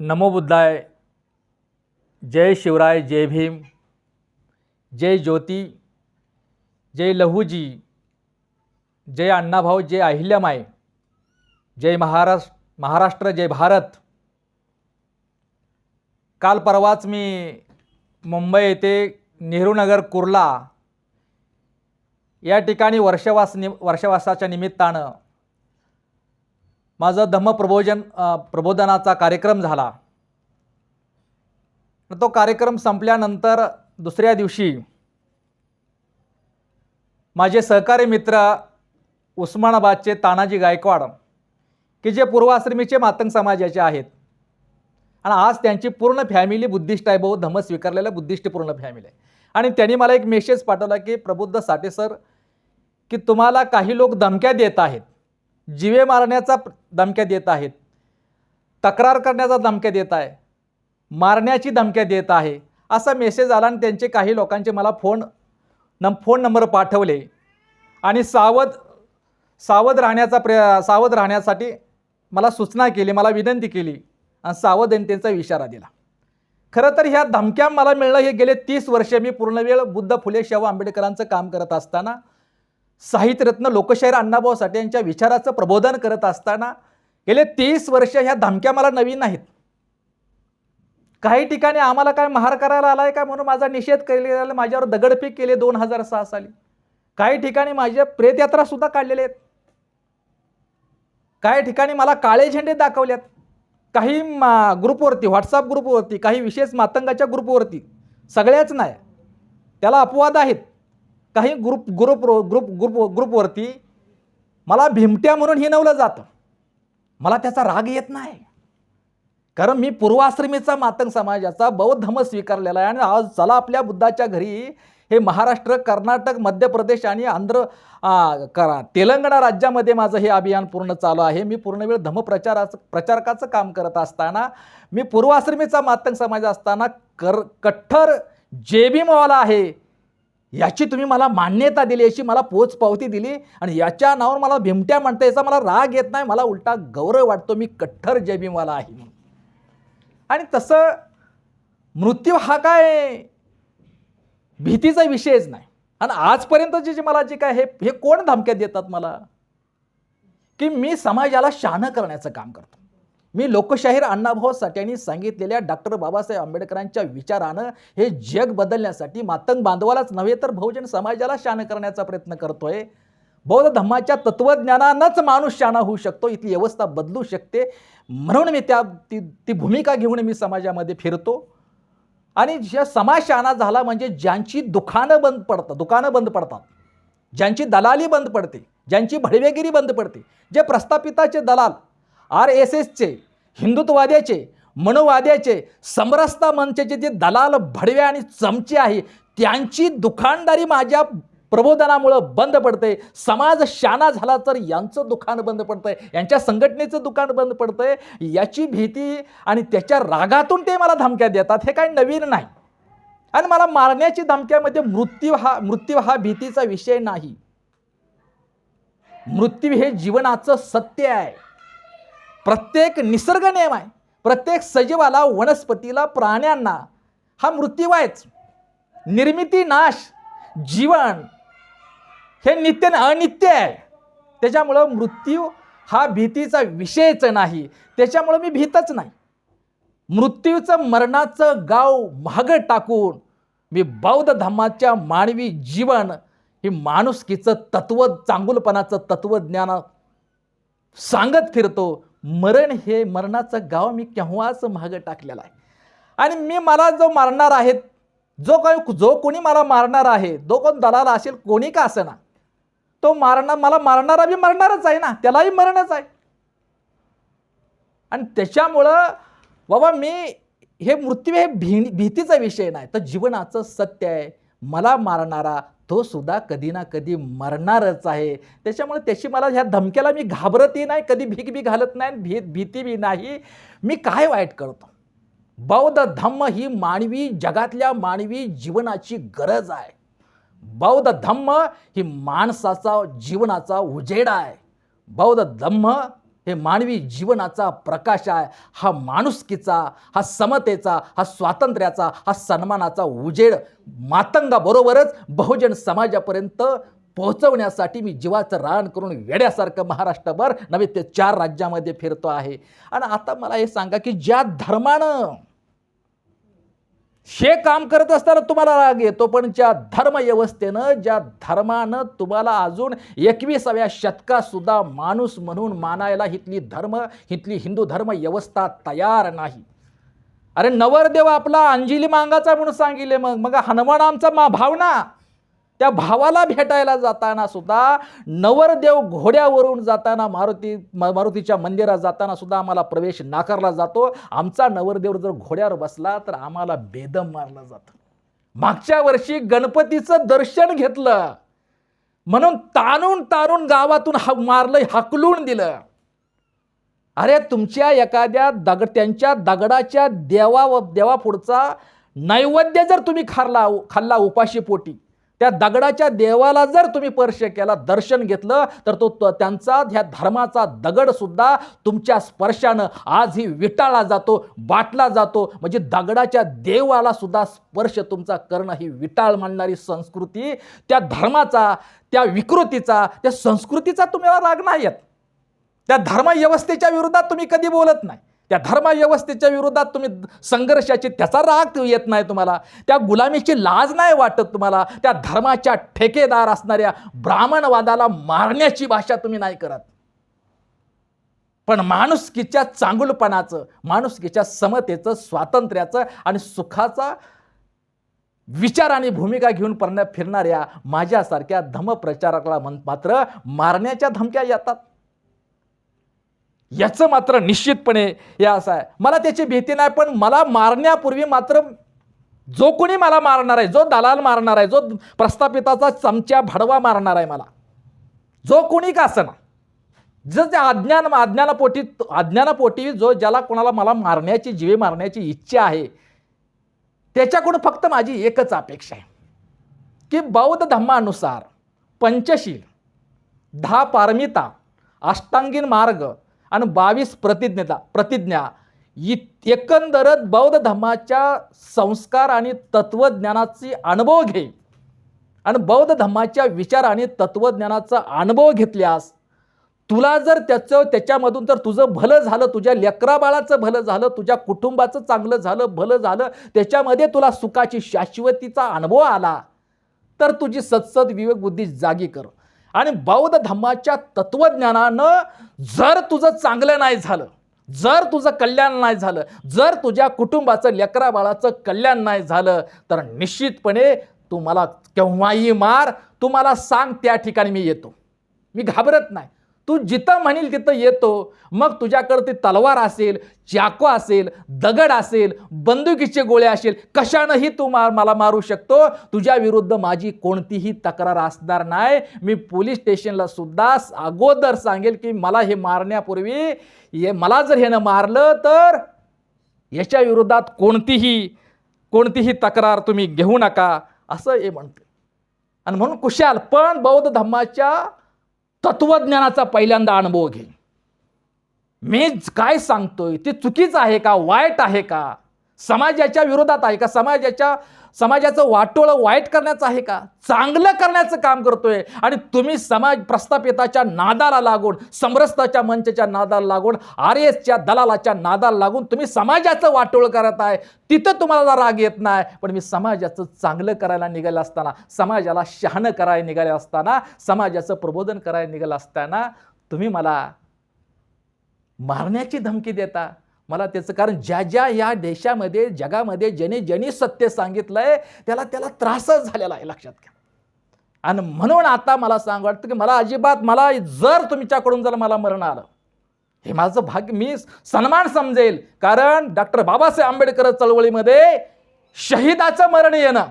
नमो बुद्धाय जय शिवराय जय भीम जय ज्योती जय लहूजी जय अण्णाभाऊ जय अहिल्यामाय जय महाराष्ट्र महाराष्ट्र जय भारत. काल परवाच मी मुंबई येथे नेहरूनगर कुर्ला या ठिकाणी वर्षवास नि वर्षवासाच्या निमित्तानं माझं धम्मप्रबोजन प्रबोधनाचा कार्यक्रम झाला. तो कार्यक्रम संपल्यानंतर दुसऱ्या दिवशी माझे सहकारी मित्र उस्मानाबादचे तानाजी गायकवाड की जे पूर्वाश्रमीचे मातंग समाजाचे आहेत. आणि आज त्यांची पूर्ण फॅमिली बुद्धिस्ट आहे भाऊ धम्म स्वीकारलेलं बुद्धिस्ट पूर्ण फॅमिली आहे. आणि त्यांनी मला एक मेसेज पाठवला की प्रबुद्ध साठे सर की तुम्हाला काही लोक धमक्या देत आहेत. जिवे मारण्याचा धमक्या देत आहेत. तक्रार करण्याचा धमक्या देत आहे. मारण्याची धमक्या देत आहे. असा मेसेज आला आणि त्यांचे काही लोकांचे मला फोन नम फोन नंबर पाठवले. आणि सावध सावध राहण्याचा प्र सावध राहण्यासाठी मला सूचना केली मला विनंती केली आणि सावधानतेचा इशारा दिला. खरं तर ह्या धमक्या मला मिळणं हे गेले तीस वर्ष मी पूर्णवेळ बुद्ध फुले शाहू आंबेडकरांचं काम करत असताना साहित्यरत्न लोकशाहीर अण्णाभाऊ साठे यांच्या विचाराचं प्रबोधन करत असताना गेले तीस वर्ष ह्या धमक्या मला नवीन नाहीत. काही ठिकाणी आम्हाला काय महार करायला आलाय का म्हणून माझा निषेध केलेला माझ्यावर दगडफेक केले दोन हजार सहा साली. काही ठिकाणी माझ्या प्रेतयात्रा सुद्धा काढलेल्या आहेत. काही ठिकाणी मला काळे झेंडे दाखवल्यात काही मा- ग्रुपवरती व्हॉट्सअप ग्रुपवरती काही विशेष मातंगाच्या ग्रुपवरती. सगळ्याच नाही. त्याला अपवाद आहेत. काही ग्रुप ग्रुप ग्रुप ग्रुप ग्रुपवरती मला भिमट्या म्हणून हिनवलं जातं. मला त्याचा राग येत नाही. कारण मी पूर्वाश्रमीचा मातंग समाजाचा बौद्ध धर्म स्वीकारलेला आहे आणि आज चला आपल्या बुद्धाच्या घरी हे महाराष्ट्र कर्नाटक मध्य प्रदेश आणि आंध्र करा तेलंगणा राज्यामध्ये माझं हे अभियान पूर्ण चालू आहे. मी पूर्ण वेळ धम्मप्रचाराचं प्रचारकाचं काम करत असताना मी पूर्वाश्रमीचा मातंग समाज असताना कर कठ्ठर जेबीमवाला आहे. याची तुम्ही मला मान्यता दिली याची मला पोच पावती दिली आणि याच्या नावावर मला भिमट्या म्हणता याचा मला राग येत नाही मला उलटा गौरव वाटतो मी कठ्ठर जयभीमवाला आहे म्हणून. आणि तसं मृत्यू हा काय भीतीचा विषयच नाही. आणि आजपर्यंत जे जे मला जे काय हे हे कोण धमक्या देतात मला? की मी समाजाला शहाणं करण्याचं काम करतो. मी लोकशाहीर अण्णाभाऊ साठ्यांनी सांगितलेल्या डॉक्टर बाबासाहेब आंबेडकरांच्या विचारानं हे जग बदलण्यासाठी मातंग बांधवालाच नव्हे तर बहुजन समाजाला शान करण्याचा प्रयत्न करतोय. बौद्ध धम्माच्या तत्त्वज्ञानानंच माणूस शाणा होऊ शकतो इथली व्यवस्था बदलू शकते. म्हणून मी त्या ती ती भूमिका घेऊन मी समाजामध्ये फिरतो. आणि ज्या समाज शाणा झाला म्हणजे ज्यांची दुकानं बंद पडतात दुकानं बंद पडतात. ज्यांची दलाली बंद पडते ज्यांची भडवेगिरी बंद पडते. जे प्रस्थापिताचे दलाल आर एस एसचे हिंदुत्ववाद्याचे मनोवाद्याचे समरसता मंचचे जे दलाल भडवे आणि चमचे आहे त्यांची दुकानदारी माझ्या प्रबोधनामुळं बंद पडते समाज शाना झाला तर यांचं दुकान बंद पडतंय. यांच्या संघटनेचं दुकान बंद पडतंय. याची भीती आणि त्याच्या रागातून ते मला धमक्या देतात हे काही नवीन नाही. आणि मला मारण्याची धमक्यामध्ये मृत्यू हा मृत्यू हा भीतीचा विषय नाही. मृत्यू हे जीवनाचं सत्य आहे. प्रत्येक निसर्ग नियम आहे प्रत्येक सजीवाला वनस्पतीला प्राण्यांना हा मृत्यू आहेच निर्मिती नाश जीवन हे नित्य अनित्य आहे. त्याच्यामुळं मृत्यू हा भीतीचा विषयच नाही. त्याच्यामुळं मी भीतच नाही. मृत्यूचं मरणाचं गाव महाग टाकून मी बौद्ध धर्माच्या मानवी जीवन हे माणुसकीचं तत्व चांगुलपणाचं तत्वज्ञान सांगत फिरतो. मरण हे मरणाचं गाव मी केव्हाच मागं टाकलेलं आहे. आणि मी मला जो मारणार आहे जो काही जो कोणी मला मारणार आहे जो कोण दलाल असेल कोणी का असेना तो मारणार मला मारणारा बी मरणारच आहे ना त्यालाही मरणच आहे. आणि त्याच्यामुळं बाबा मी हे मृत्यू हे भी भीतीचा विषय नाही तर जीवनाचं सत्य आहे. मला मारणारा तो सुद्धा कधी ना कधी मरणारच आहे. त्याच्यामुळे त्याची मला ह्या धमक्याला मी घाबरतही नाही कधी भीक बी घालत नाही भी भीती बी नाही. मी काय वाईट करतो? बौद्ध धम्म ही मानवी जगातल्या मानवी जीवनाची गरज आहे. बौद्ध धम्म ही माणसाचा जीवनाचा उजेडा आहे. बौद्ध धम्म हे मानवी जीवनाचा प्रकाश आहे. हा माणुसकीचा हा समतेचा हा स्वातंत्र्याचा हा सन्मानाचा उजेड मातंगाबरोबरच बहुजन समाजापर्यंत पोहोचवण्यासाठी मी जीवाचं रान करून वेड्यासारखं महाराष्ट्रभर नव्हे ते चार राज्यामध्ये फिरतो आहे. आणि आता मला हे सांगा की ज्या धर्मानं हे काम करत असताना तुम्हाला राग येतो पण ज्या धर्मव्यवस्थेनं ज्या धर्मानं तुम्हाला अजून एकविसाव्या शतकातसुद्धा माणूस म्हणून मानायला हितली धर्म हितली हिंदू धर्म व्यवस्था तयार नाही. अरे नवरदेव आपला अंजिली मांगाचा म्हणून सांगितले मग मग हनुमान आमचा मा भावना. त्या भावाला भेटायला जाताना सुद्धा नवरदेव घोड्यावरून जाताना मारुती म- मारुतीच्या मंदिरात जाताना सुद्धा आम्हाला प्रवेश नाकारला जातो. आमचा नवरदेव जर घोड्यावर बसला तर आम्हाला बेदम मारलं जातं. मागच्या वर्षी गणपतीचं दर्शन घेतलं. म्हणून ताणून ताणून गावातून हा मारलं हाकलून दिलं. अरे तुमच्या एखाद्या दगड त्यांच्या दगडाच्या देवा देवापुढचा नैवेद्य जर तुम्ही खाल्ला खाल्ला उपाशी पोटी त्या दगडाच्या देवाला जर तुम्ही स्पर्श केला दर्शन घेतलं तर तो त्यांचा ह्या धर्माचा दगड सुद्धा तुमच्या स्पर्शानं आजही विटाळला जातो बाटला जातो. म्हणजे दगडाच्या देवाला सुद्धा स्पर्श तुमचा करणं ही विटाळ मांडणारी संस्कृती त्या धर्माचा त्या विकृतीचा त्या संस्कृतीचा तुम्हाला राग नाही येत त्या धर्मव्यवस्थेच्या विरोधात तुम्ही कधी बोलत नाही. त्या धर्मव्यवस्थेच्या विरोधात तुम्ही संघर्षाची त्याचा राग येत नाही तुम्हाला. त्या गुलामीची लाज नाही वाटत तुम्हाला. त्या धर्माच्या ठेकेदार असणाऱ्या ब्राह्मणवादाला मारण्याची भाषा तुम्ही नाही करत. पण माणुसकीच्या चांगुलपणाचं माणुसकीच्या समतेचं स्वातंत्र्याचं आणि सुखाचा विचार आणि भूमिका घेऊन परण्या फिरणाऱ्या माझ्यासारख्या धमप्रचारकाला मन मात्र मारण्याच्या धमक्या येतात. याचं मात्र निश्चितपणे हे असं आहे. मला त्याची भीती नाही पण मला मारण्यापूर्वी मात्र जो कोणी मला मारणार आहे जो दलाल मारणार आहे जो प्रस्थापिताचा चमच्या भडवा मारणार आहे मला जो कोणी का असं जर त्या अज्ञान अज्ञानापोटी अज्ञानापोटी जो ज्याला कोणाला मला मारण्याची जीवे मारण्याची इच्छा आहे त्याच्याकडून फक्त माझी एकच अपेक्षा आहे की बौद्ध धम्मानुसार पंचशील दहा पारमिता अष्टांगीन मार्ग आणि बावीस प्रतिज्ञता प्रतिज्ञा. इ एकंदरच बौद्ध धर्माच्या संस्कार आणि तत्त्वज्ञानाची अनुभव घे. आणि बौद्ध धर्माच्या विचार आणि तत्त्वज्ञानाचा अनुभव घेतल्यास तुला जर त्याचं त्याच्यामधून जर तुझं भलं झालं तुझ्या लेकराबाळाचं भलं झालं तुझ्या कुटुंबाचं चांगलं झालं भलं झालं त्याच्यामध्ये तुला सुखाची शाश्वतीचा अनुभव आला तर तुझी सत्सद विवेक बुद्धी जागी कर. आणि बौद्ध धम्माच्या तत्वज्ञानानं जर तुझं चांगलं नाही झालं जर तुझं कल्याण नाही झालं जर तुझ्या कुटुंबाचं लेकरा बाळाचं कल्याण नाही झालं तर निश्चितपणे तू मला केव्हाही मार तू मला सांग त्या ठिकाणी मी येतो. मी घाबरत नाही. तू जिथं म्हणील तिथं येतो. मग तुझ्याकडे ती तलवार असेल चाकू असेल दगड असेल बंदुकीचे गोळे असेल कशानंही तू मार मला मारू शकतो. तुझ्या विरुद्ध माझी कोणतीही तक्रार असणार नाही. मी पोलीस स्टेशनला सुद्धा अगोदर सांगेल की मला हे मारण्यापूर्वी हे मला जर ह्यानं मारलं तर याच्या विरोधात कोणतीही कोणतीही तक्रार तुम्ही घेऊ नका. असं हे म्हणते. आणि म्हणून कुशाल पण बौद्ध धम्माच्या तत्वज्ञानाचा पहिल्यांदा अनुभव घे मी काय सांगतोय? ते चुकीचं आहे का? वाईट आहे का? समाजाच्या विरोधात आहे का? समाजाच्या समाजाचं वाटोळं वाईट करण्याचं आहे का? चांगलं करण्याचं काम करतोय. आणि तुम्ही समाज प्रस्थापिताच्या नादाला लागून समरसताच्या मंचच्या नादाला लागून आर एसच्या दलालाच्या नादाला लागून तुम्ही समाजाचं वाटोळ करत आहे. तिथं तुम्हाला राग येत नाही. पण मी समाजाचं चांगलं करायला निघालं असताना समाजाला शहाणं करायला निघाले असताना समाजाचं प्रबोधन करायला निघालं असताना तुम्ही मला मारण्याची धमकी देता. मला त्याचं कारण ज्या ज्या या देशामध्ये जगामध्ये ज्याने ज्याने सत्य सांगितलं आहे त्याला त्याला त्रासच झालेला आहे लक्षात घ्या. आणि म्हणून आता मला सांग वाटतं की मला अजिबात मला जर तुमच्याकडून जर मला मरण आलं हे माझं भाग्य मी सन्मान समजेल. कारण डॉक्टर बाबासाहेब आंबेडकर चळवळीमध्ये शहीदाचं मरण येणं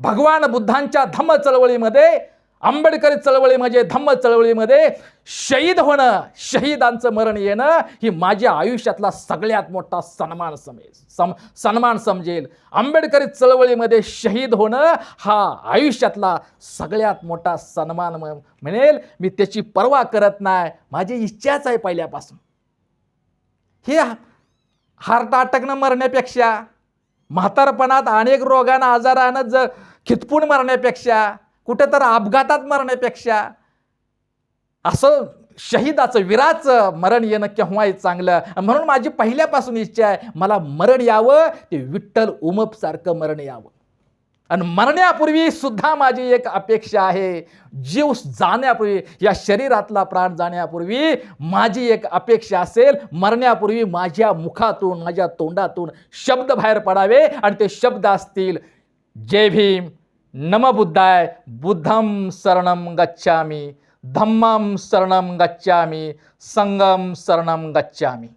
भगवान बुद्धांच्या धम्म चळवळीमध्ये आंबेडकरी चळवळी म्हणजे धम्म चळवळीमध्ये शहीद होणं शहीदांचं मरण येणं ही माझ्या आयुष्यातला सगळ्यात मोठा सन्मान समेल सम सन्मान समजेल. आंबेडकरी चळवळीमध्ये शहीद होणं हा आयुष्यातला सगळ्यात मोठा सन्मान म- म्हणेल. मी त्याची पर्वा करत नाही. माझी इच्छाच आहे पहिल्यापासून. हे हार्ट अटकणं मरण्यापेक्षा म्हातारपणात अनेक रोगानं आजारानं ज खितपून मरण्यापेक्षा कुठं तर अपघातात मरण्यापेक्षा असं शहीदाचं वीराचं मरण येणं केव्हाही चांगलं. म्हणून माझी पहिल्यापासून इच्छा आहे मला मरण यावं ते विठ्ठल उमपसारखं मरण यावं. आणि मरण्यापूर्वी सुद्धा माझी एक अपेक्षा आहे जीव जाण्यापूर्वी या शरीरातला प्राण जाण्यापूर्वी माझी एक अपेक्षा असेल मरण्यापूर्वी माझ्या मुखातून माझ्या तोंडातून शब्द बाहेर पडावे आणि ते शब्द असतील जय भीम नम बुद्धाय। बुद्धम शरणम गच्छामी। धम्मम शरणम गच्छामी। संगम शरणम गच्छामी।